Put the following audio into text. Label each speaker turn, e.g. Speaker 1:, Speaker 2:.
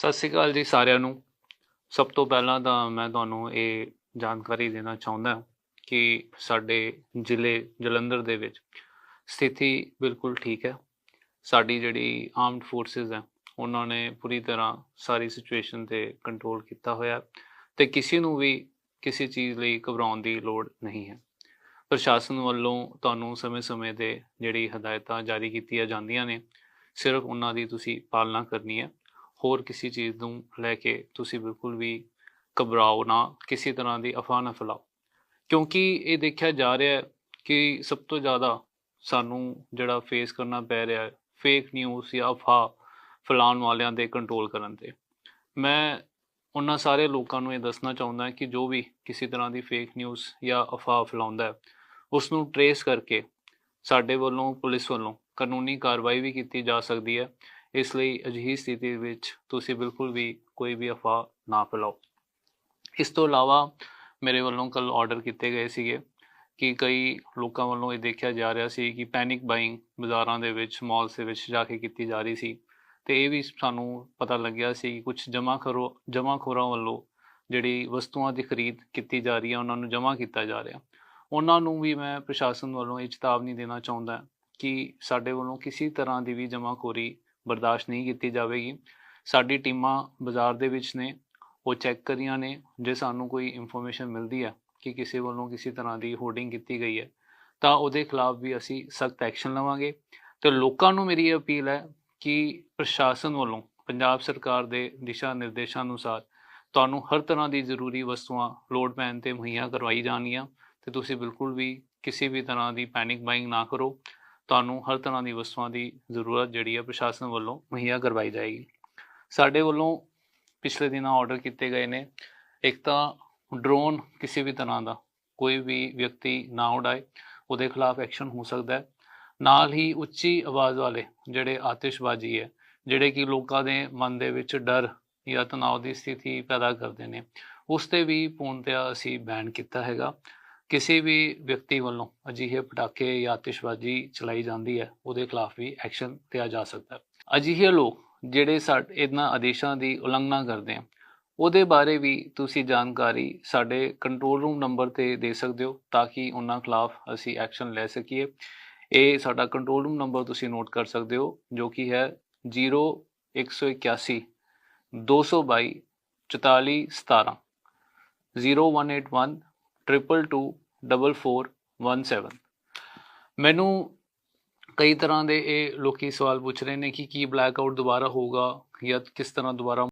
Speaker 1: ਸਤਿ ਸ਼੍ਰੀ ਅਕਾਲ ਜੀ ਸਾਰਿਆਂ ਨੂੰ। ਸਭ ਤੋਂ ਪਹਿਲਾਂ ਤਾਂ ਮੈਂ ਤੁਹਾਨੂੰ ਇਹ ਜਾਣਕਾਰੀ ਦੇਣਾ ਚਾਹੁੰਦਾ ਹਾਂ ਕਿ ਸਾਡੇ ਜ਼ਿਲ੍ਹੇ ਜਲੰਧਰ ਦੇ ਵਿੱਚ ਸਥਿਤੀ ਬਿਲਕੁਲ ਠੀਕ ਹੈ। ਸਾਡੀ ਜਿਹੜੀ ਆਰਮਡ ਫੋਰਸਿਸ ਹੈ, ਉਹਨਾਂ ਨੇ ਪੂਰੀ ਤਰ੍ਹਾਂ ਸਾਰੀ ਸਿਚੁਏਸ਼ਨ ਤੇ ਕੰਟਰੋਲ ਕੀਤਾ ਹੋਇਆ ਹੈ ਤੇ ਕਿਸੇ ਨੂੰ ਵੀ ਕਿਸੇ ਚੀਜ਼ ਲਈ ਘਬਰਾਉਣ ਦੀ ਲੋੜ ਨਹੀਂ ਹੈ। ਪ੍ਰਸ਼ਾਸਨ ਵੱਲੋਂ ਤੁਹਾਨੂੰ ਸਮੇਂ-ਸਮੇਂ ਤੇ ਜਿਹੜੀ ਹਦਾਇਤਾਂ ਜਾਰੀ ਕੀਤੀਆਂ ਜਾਂਦੀਆਂ ਨੇ, ਸਿਰਫ ਉਹਨਾਂ ਦੀ ਤੁਸੀਂ ਪਾਲਣਾ ਕਰਨੀ ਹੈ। ਹੋਰ ਕਿਸੇ ਚੀਜ਼ ਨੂੰ ਲੈ ਕੇ ਤੁਸੀਂ ਬਿਲਕੁਲ ਵੀ ਘਬਰਾਓ ਨਾ, ਕਿਸੇ ਤਰ੍ਹਾਂ ਦੀ ਅਫਵਾਹ ਨਾ ਫੈਲਾਓ। ਕਿਉਂਕਿ ਇਹ ਦੇਖਿਆ ਜਾ ਰਿਹਾ ਹੈ ਕਿ ਸਭ ਤੋਂ ਜ਼ਿਆਦਾ ਸਾਨੂੰ ਜਿਹੜਾ ਫੇਸ ਕਰਨਾ ਪੈ ਰਿਹਾ ਹੈ ਫੇਕ ਨਿਊਜ਼ ਜਾਂ ਅਫਵਾਹ ਫੈਲਾਉਣ ਵਾਲਿਆਂ ਦੇ ਕੰਟਰੋਲ ਕਰਨ ਤੇ। ਮੈਂ ਉਹਨਾਂ ਸਾਰੇ ਲੋਕਾਂ ਨੂੰ ਇਹ ਦੱਸਣਾ ਚਾਹੁੰਦਾ ਕਿ ਜੋ ਵੀ ਕਿਸੇ ਤਰ੍ਹਾਂ ਦੀ ਫੇਕ ਨਿਊਜ਼ ਜਾਂ ਅਫਵਾਹ ਫੈਲਾਉਂਦਾ ਹੈ ਉਸ ਨੂੰ ਟਰੇਸ ਕਰਕੇ ਸਾਡੇ ਵੱਲੋਂ, ਪੁਲਿਸ ਵੱਲੋਂ ਕਾਨੂੰਨੀ ਕਾਰਵਾਈ ਵੀ ਕੀਤੀ ਜਾ ਸਕਦੀ ਹੈ। ਇਸ ਲਈ ਅਜਿਹੀ ਸਥਿਤੀ ਵਿੱਚ ਤੁਸੀਂ ਬਿਲਕੁਲ ਵੀ ਕੋਈ ਵੀ ਅਫਵਾਹ ਨਾ ਫੈਲਾਓ। ਇਸ ਤੋਂ ਇਲਾਵਾ ਮੇਰੇ ਵੱਲੋਂ ਕੱਲ ਆਰਡਰ ਕੀਤੇ ਗਏ ਸੀਗੇ ਕਿ ਕਈ ਲੋਕਾਂ ਵੱਲੋਂ ਇਹ ਦੇਖਿਆ ਜਾ ਰਿਹਾ ਸੀ ਕਿ ਪੈਨਿਕ ਬਾਇੰਗ ਬਾਜ਼ਾਰਾਂ ਦੇ ਵਿੱਚ ਮਾਲਸ ਦੇ ਵਿੱਚ ਜਾ ਕੇ ਕੀਤੀ ਜਾ ਰਹੀ ਸੀ। ਤੇ ਇਹ ਵੀ ਸਾਨੂੰ ਪਤਾ ਲੱਗਿਆ ਸੀ ਕਿ ਕੁਝ ਜਮ੍ਹਾਂ ਕਰੋ ਜਮ੍ਹਾਂਖੋਰਾਂ ਵੱਲੋਂ ਜਿਹੜੀ ਵਸਤੂਆਂ ਦੀ ਖਰੀਦ ਕੀਤੀ ਜਾ ਰਹੀ ਹੈ, ਉਹਨਾਂ ਨੂੰ ਜਮ੍ਹਾਂ ਕੀਤਾ ਜਾ ਰਿਹਾ। ਉਹਨਾਂ ਨੂੰ ਵੀ ਮੈਂ ਪ੍ਰਸ਼ਾਸਨ ਵੱਲੋਂ ਇਹ ਚੇਤਾਵਨੀ ਦੇਣਾ ਚਾਹੁੰਦਾ ਕਿ ਸਾਡੇ ਵੱਲੋਂ ਕਿਸੇ ਤਰ੍ਹਾਂ ਦੀ ਵੀ ਜਮ੍ਹਾਂਖੋਰੀ ਬਰਦਾਸ਼ਤ ਨਹੀਂ ਕੀਤੀ ਜਾਵੇਗੀ। ਸਾਡੀ ਟੀਮਾਂ ਬਾਜ਼ਾਰ ਦੇ ਵਿੱਚ ਨੇ, ਉਹ ਚੈੱਕ ਕਰੀਆਂ ਨੇ, ਜੇ ਸਾਨੂੰ ਕੋਈ ਇਨਫੋਰਮੇਸ਼ਨ ਮਿਲਦੀ ਹੈ ਕਿ ਕਿਸੇ ਵੱਲੋਂ ਕਿਸੇ ਤਰ੍ਹਾਂ ਦੀ ਹੋਰਡਿੰਗ ਕੀਤੀ ਗਈ ਹੈ, ਤਾਂ ਉਹਦੇ ਖਿਲਾਫ ਵੀ ਅਸੀਂ ਸਖਤ ਐਕਸ਼ਨ ਲਵਾਂਗੇ। ਤੇ ਲੋਕਾਂ ਨੂੰ ਮੇਰੀ ਇਹ ਅਪੀਲ ਹੈ ਕਿ ਪ੍ਰਸ਼ਾਸਨ ਵੱਲੋਂ, ਪੰਜਾਬ ਸਰਕਾਰ ਦੇ ਦਿਸ਼ਾ ਨਿਰਦੇਸ਼ਾਂ ਅਨੁਸਾਰ ਤੁਹਾਨੂੰ ਹਰ ਤਰ੍ਹਾਂ ਦੀ ਜ਼ਰੂਰੀ ਵਸਤੂਆਂ ਲੋਡ ਪੈਣ ਤੇ ਮੁਹੱਈਆ ਕਰਵਾਈ ਜਾਣਗੀਆਂ। ਤੇ ਤੁਸੀਂ ਬਿਲਕੁਲ ਵੀ ਕਿਸੇ ਵੀ ਤਰ੍ਹਾਂ ਦੀ ਪੈਨਿਕ ਬਾਇੰਗ ਨਾ ਕਰੋ। ਤੁਹਾਨੂੰ ਹਰ ਤਰ੍ਹਾਂ ਦੀ ਵਸਤੂਆਂ ਦੀ ਜ਼ਰੂਰਤ ਜਿਹੜੀ ਹੈ ਪ੍ਰਸ਼ਾਸਨ ਵੱਲੋਂ ਮੁਹੱਈਆ ਕਰਵਾਈ ਜਾਏਗੀ। ਸਾਡੇ ਵੱਲੋਂ ਪਿਛਲੇ ਦਿਨਾਂ ਆਰਡਰ ਕੀਤੇ ਗਏ ਨੇ। ਇੱਕ ਤਾਂ ਡਰੋਨ ਕਿਸੇ ਵੀ ਤਰ੍ਹਾਂ ਦਾ ਕੋਈ ਵੀ ਵਿਅਕਤੀ ਨਾ ਉਡਾਏ, ਉਹਦੇ ਖਿਲਾਫ ਐਕਸ਼ਨ ਹੋ ਸਕਦਾ ਹੈ। ਨਾਲ ਹੀ ਉੱਚੀ ਆਵਾਜ਼ ਵਾਲੇ ਜਿਹੜੇ ਆਤਿਸ਼ਬਾਜ਼ੀ ਹੈ, ਜਿਹੜੇ ਕਿ ਲੋਕਾਂ ਦੇ ਮਨ ਦੇ ਵਿੱਚ ਡਰ ਜਾਂ ਤਣਾਅ ਦੀ ਸਥਿਤੀ ਪੈਦਾ ਕਰਦੇ ਨੇ, ਉਸ ਤੇ ਵੀ ਪੂਰਨਤਿਆ ਅਸੀਂ ਬੈਨ ਕੀਤਾ ਹੈਗਾ। ਕਿਸੇ ਵੀ ਵਿਅਕਤੀ ਵੱਲੋਂ ਅਜਿਹੇ ਪਟਾਕੇ ਜਾਂ ਆਤਿਸ਼ਬਾਜ਼ੀ ਚਲਾਈ ਜਾਂਦੀ ਹੈ, ਉਹਦੇ ਖਿਲਾਫ ਵੀ ਐਕਸ਼ਨ ਲਿਆ ਜਾ ਸਕਦਾ ਹੈ। ਅਜਿਹੇ ਲੋਕ ਜਿਹੜੇ ਸਾਡੇ, ਇਹਨਾਂ ਆਦੇਸ਼ਾਂ ਦੀ ਉਲੰਘਣਾ ਕਰਦੇ ਆ, ਉਹਦੇ ਬਾਰੇ ਵੀ ਤੁਸੀਂ ਜਾਣਕਾਰੀ ਸਾਡੇ ਕੰਟਰੋਲ ਰੂਮ ਨੰਬਰ ਤੇ ਦੇ ਸਕਦੇ ਹੋ, ਤਾਂ ਕਿ ਉਹਨਾਂ ਖਿਲਾਫ ਅਸੀਂ ਐਕਸ਼ਨ ਲੈ ਸਕੀਏ। ਇਹ ਸਾਡਾ ਕੰਟਰੋਲ ਰੂਮ ਨੰਬਰ ਤੁਸੀਂ ਨੋਟ ਕਰ ਸਕਦੇ ਹੋ, ਜੋ ਕਿ ਹੈ 0181 222 4417 0181 222 ਮੈਨੂੰ ਕਈ ਤਰ੍ਹਾਂ ਦੇ ਇਹ ਲੋਕੀ ਸਵਾਲ ਪੁੱਛ ਰਹੇ ਨੇ ਕਿ ਕੀ ਬਲੈਕ ਆਊਟ ਦੁਬਾਰਾ ਹੋਊਗਾ ਜਾਂ ਕਿਸ ਤਰ੍ਹਾਂ ਦੁਬਾਰਾ